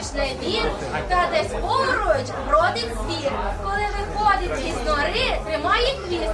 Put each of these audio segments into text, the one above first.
вір, а хочеш не вір, та десь поруч бродить звір. Коли виходить із нори, тримає хвіст.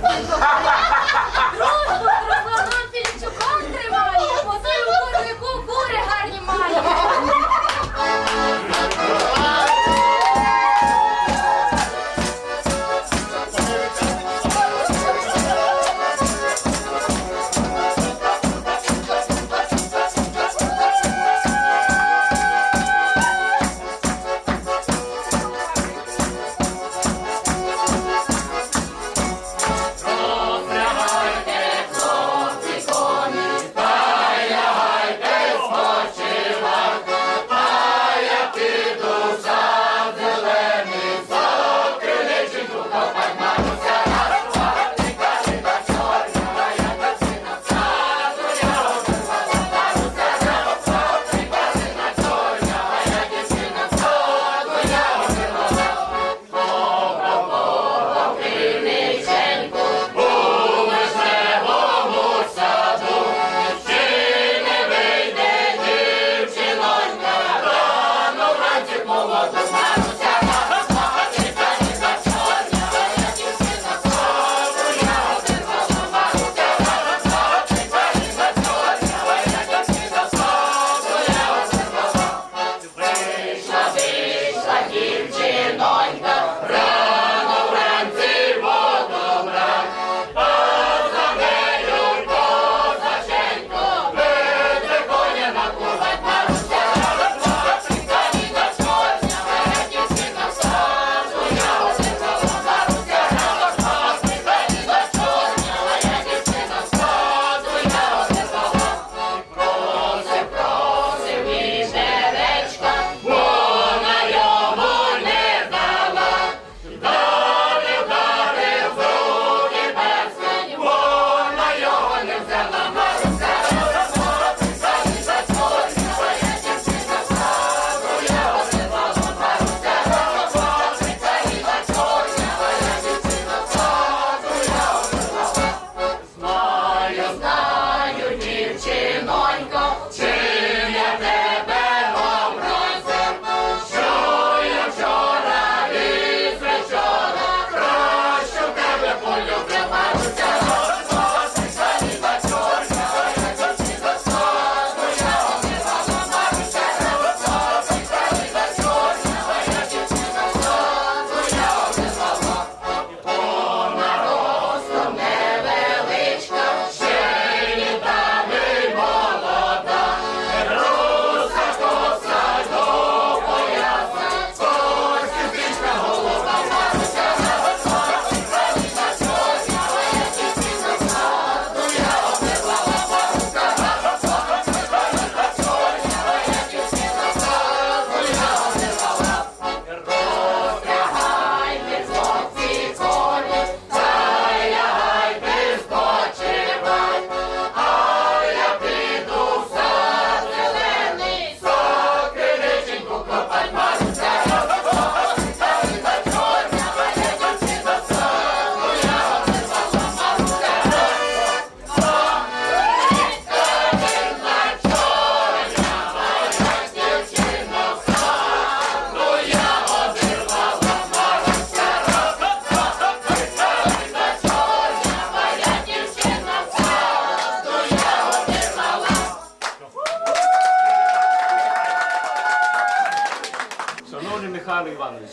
Михайло Іванович,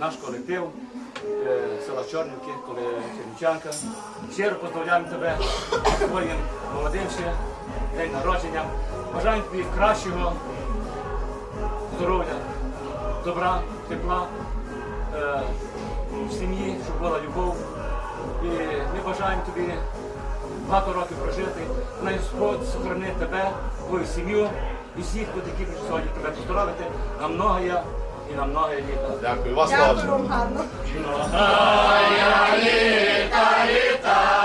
наш колектив е, села Чорнівки, коли Чернівчанка. Щиро поздравляємо тебе з твоїм молодим день народження. Бажаємо тобі кращого здоров'я, добра, тепла е, в сім'ї, щоб була любов. І ми бажаємо тобі багато років прожити. Най Господь сохранить тебе, твою сім'ю і всіх, які сьогодні тебе поздоровити на многоя і на многі літа. Дякую, вас Дякую, гарно. літа, літа.